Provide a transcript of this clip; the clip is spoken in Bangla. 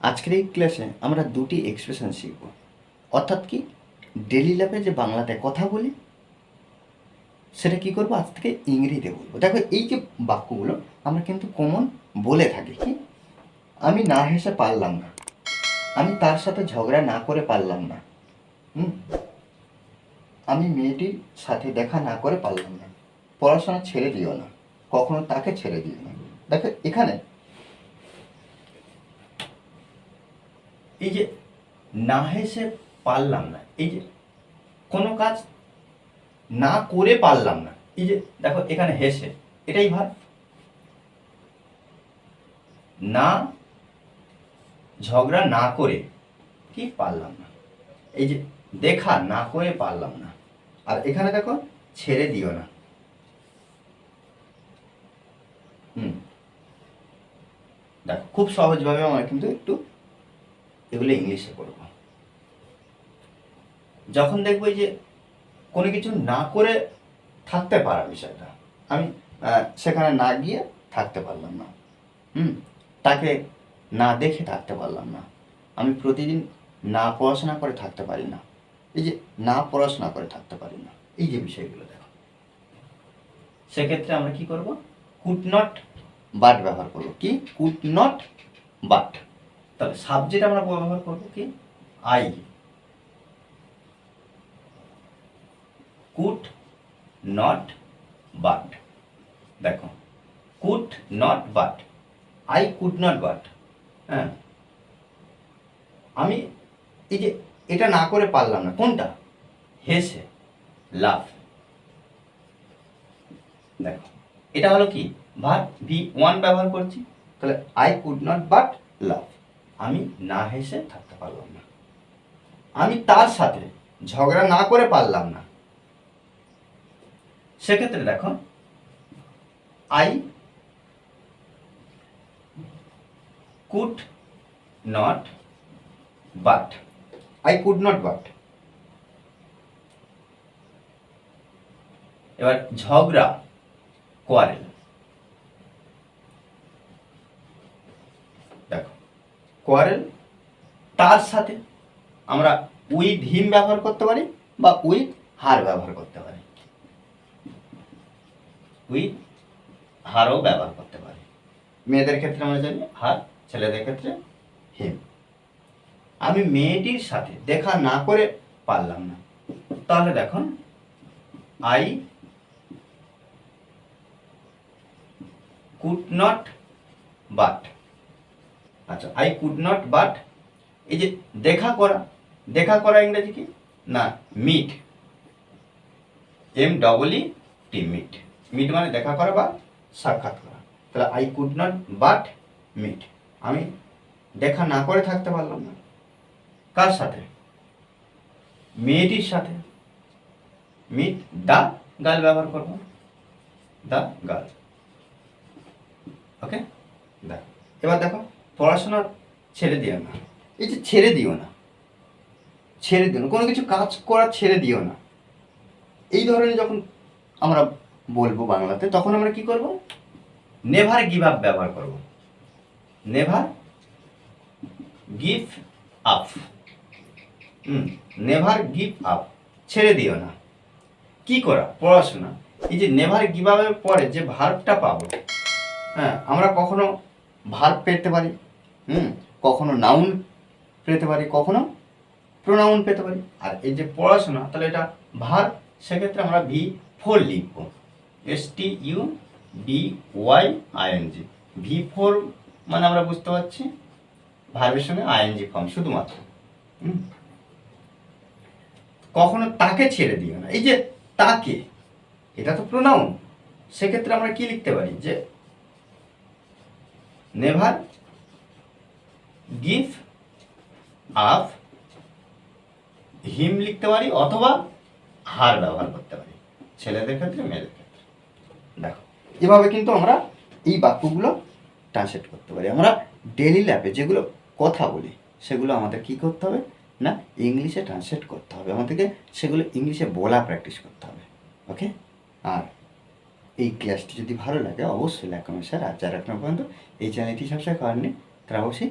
আজকের এই ক্লাসে আমরা দুটি এক্সপ্রেশন শিখব। অর্থাৎ কি? ডেলি লাইফে যে বাংলাতে কথা বলি, সেটা কি করব? আজ থেকে ইংরেজিতে বলব। দেখো, এই যে বাক্যগুলো আমরা কিন্তু কমন বলে থাকি, কি? আমি না হেসে পারলাম না। আমি তার সাথে ঝগড়া না করে পারলাম না। হুম? আমি মেয়েটির সাথে দেখা না করে পারলাম না। পড়াশোনা ছেড়ে দিও না। কখনো তাকে ছেড়ে দিও না। দেখো, এখানে এই যে না হেসে পারলাম না, এই যে কোনো কাজ না করে পারলাম না, এই যে দেখো এখানে হেসে, এটাই ভাব না, ঝগড়া না করে কি পারলাম না, এই যে দেখা না করে পারলাম না, আর এখানে দেখো ছেড়ে দিও না। হুম, দেখো খুব সহজভাবে আমার কিন্তু একটু এগুলো ইংলিশে করব যখন দেখব যে কোনো কিছু না করে থাকতে পারা বিষয়টা, আমি সেখানে না গিয়ে থাকতে পারলাম না। হুম? তাকে না দেখে থাকতে পারলাম না। আমি প্রতিদিন না পড়াশোনা করে থাকতে পারি না। এই যে না পড়াশোনা করে থাকতে পারি না, এই যে বিষয়গুলো দেখো। সেক্ষেত্রে আমরা কি করব? কুড নট বাট ব্যবহার করব। কি? কুড নট বাট তাহলে সাবজেক্ট আমরা ব্যবহার করব কি? আই কুড নট বাট দেখো could not but I could not but হ্যাঁ? আমি এই যে এটা না করে পারলাম না, কোনটা? হেসে লাভ দেখো, এটা হলো কি? ভার ভি ওয়ান ব্যবহার করছি, তাহলে I could not but love আমি না হেসে থাকতে পারলাম না। আমি তার সাথে ঝগড়া না করে পারলাম না। সেক্ষেত্রে দেখো, I could not but I could not but এবার ঝগড়া কোয়ারেল দেখো কোয়ারেল তার সাথে আমরা উইথ হিম ব্যবহার করতে পারি বা উইথ হার ব্যবহার করতে পারি। উইথ হারও ব্যবহার করতে পারি। মেয়েদের ক্ষেত্রে আমরা জানি হার ছেলেদের ক্ষেত্রে হিম আমি মেয়েটির সাথে দেখা না করে পারলাম না। তাহলে দেখুন আই কুড নট বাট আচ্ছা আই কুড নট বাট এই যে দেখা করা দেখা করা ইংরেজি কি? না meet M double E T meet meet মানে দেখা করা বা সাক্ষাৎ করা। তাহলে I could not but meet আমি দেখা না করে থাকতে পারলাম না। কার সাথে? মেয়েটির সাথে। মিট দা গাল ব্যবহার করব। দা গাল ওকে দেখো। এবার দেখো। পড়াশোনা ছেড়ে দিও না। এই যে ছেড়ে দিও না। ছেড়ে দিও না। কোনো কিছু কাজ করা ছেড়ে দিও না। এই ধরনের যখন আমরা বলব বাংলাতে, তখন আমরা কি করব? নেভার গিভ আপ ব্যবহার করব। Never give up. Hmm, never give up. ছেড়ে দিও না। কি করা? পড়াশোনা। এই যে নেভার গিভ আপের পরে যে ভার্বটা পাবো হ্যাঁ আমরা কখনো ভার্ব পেতে পারি? হুম, কখনো নাউন পেতে পারি, কখনো প্রোনাউন পেতে পারি। আর এই যে পড়াশোনা, তাহলে এটা ভার, সেক্ষেত্রে আমরা ভি ফোর লিখব। S T U D Y I N G V four মানে আমরা বুঝতে পারছি ভার্বের সঙ্গে আইএনজি ফর্ম শুধুমাত্র। কখনো তাকে ছেড়ে দিও না। এই যে তাকে, এটা তো প্রোনাউন সেক্ষেত্রে আমরা কি লিখতে পারি? যে নেভার গিভ আপ হিম লিখতে পারি অথবা হার ব্যবহার করতে পারি। ছেলেদের ক্ষেত্রে, মেয়েদের ক্ষেত্রে। দেখো, এভাবে কিন্তু আমরা এই বাক্যগুলো ট্রান্সলেট করতে পারি। আমরা ডেলি লাইফে যেগুলো কথা বলি, সেগুলো আমাদের কি করতে হবে? না ইংলিশে ট্রান্সলেট করতে হবে। আমাদেরকে সেগুলো ইংলিশে বলা প্র্যাকটিস করতে হবে। ওকে আর এই ক্লাসটি যদি ভালো লাগে, অবশ্যই লাইক কমেন্ট শেয়ার আর যারা এখনও পর্যন্ত এই চ্যানেলটি সাবস্ক্রাইব করেননি, তারা অবশ্যই